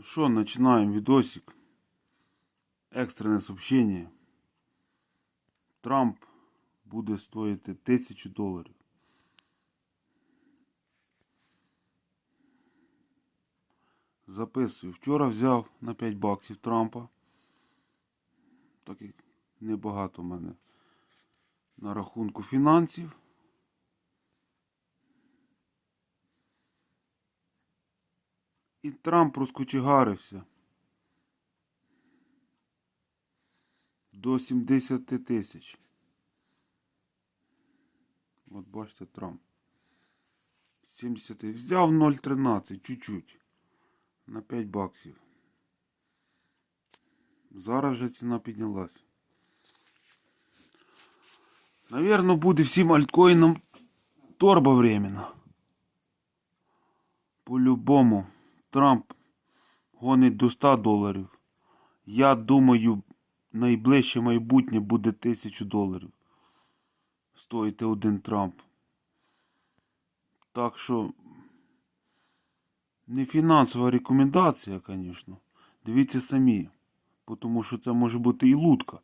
Ну что, начинаем видосик. Екстрене сообщение. Трамп буде стоїти тисячу доларів. Записую. Вчора взяв на 5 баксів Трампа. Так як небагато в мене на рахунку фінансів. І Трамп розкочегарився до 70 тисяч. От бачите, Трамп. 70 тисяч. Взяв 0,13, чуть-чуть. На 5 баксів. Зараз же ціна піднялась. Навірно, буде всім альткоїнам торба времена. По-любому. Трамп гонить до 100 доларів. Я думаю, найближче майбутнє буде 1000 доларів. Стоїти один Трамп. Так що не фінансова рекомендація, звісно. Дивіться самі. Тому що це може бути і лутка.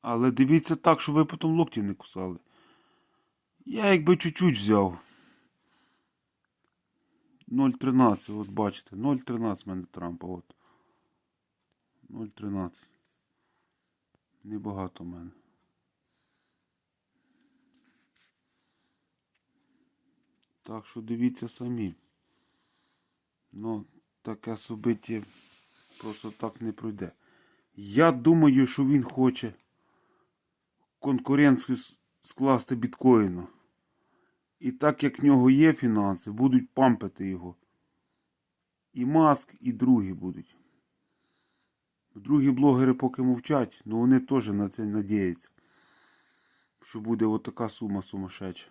Але дивіться так, щоб ви потім локті не кусали. Я якби чуть-чуть взяв. 0,13, от бачите, 0,13 в мене Трампа, от. 0,13. Небагато в мене. Так що дивіться самі. Ну, таке собиття просто так не пройде. Я думаю, що він хоче конкуренцію скласти біткоїну. І так як в нього є фінанси, будуть пампити його. І Маск, і другі будуть. Другі блогери поки мовчать, але вони теж на це надіються. Що буде отака сума сумасшедша.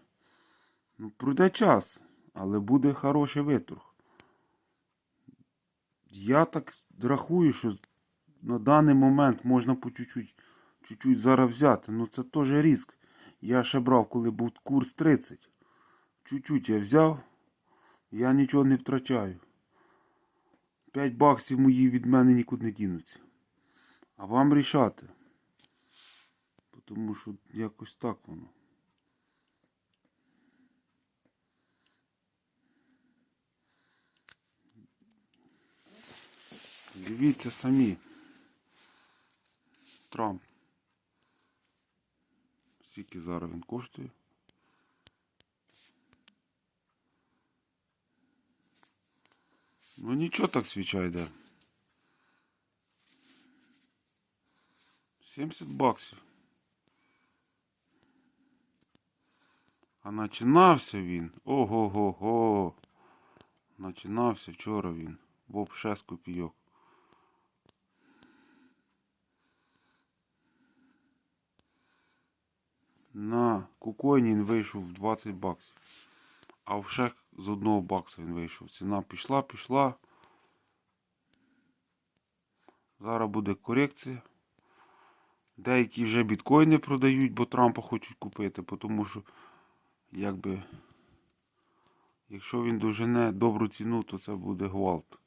Ну, пройде час, але буде хороший виторг. Я так рахую, що на даний момент можна по чуть-чуть, зараз взяти. Ну це теж ризик. Я ще брав, коли був курс 30. Чуть-чуть я взяв, я нічого не втрачаю. 5 баксів мої від мене нікуди не дінуться. А вам рішати. Тому що якось так воно. Дивіться самі. Трамп. Скільки зараз він коштує? Ну нічого так свіча йде. 70 баксів. А починався він. Ого-го-го. Починався вчора він. Вов 6 копійок. На кукойні він вийшов в 20 баксів. А в шек з одного бакса він вийшов. Ціна пішла, пішла. Зараз буде корекція. Деякі вже біткоїни продають, бо Трампа хочуть купити, тому що якби якщо він дожене добру ціну, то це буде гвалт.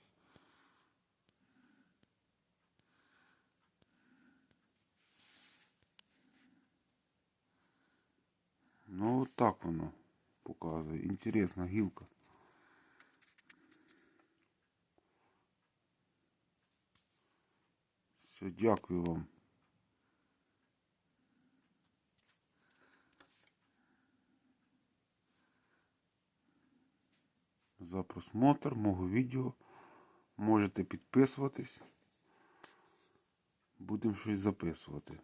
Ну от так воно показує. Інтересна гілка. Все, дякую вам. За просмотр мого відео. Можете підписуватись. Будемо щось записувати.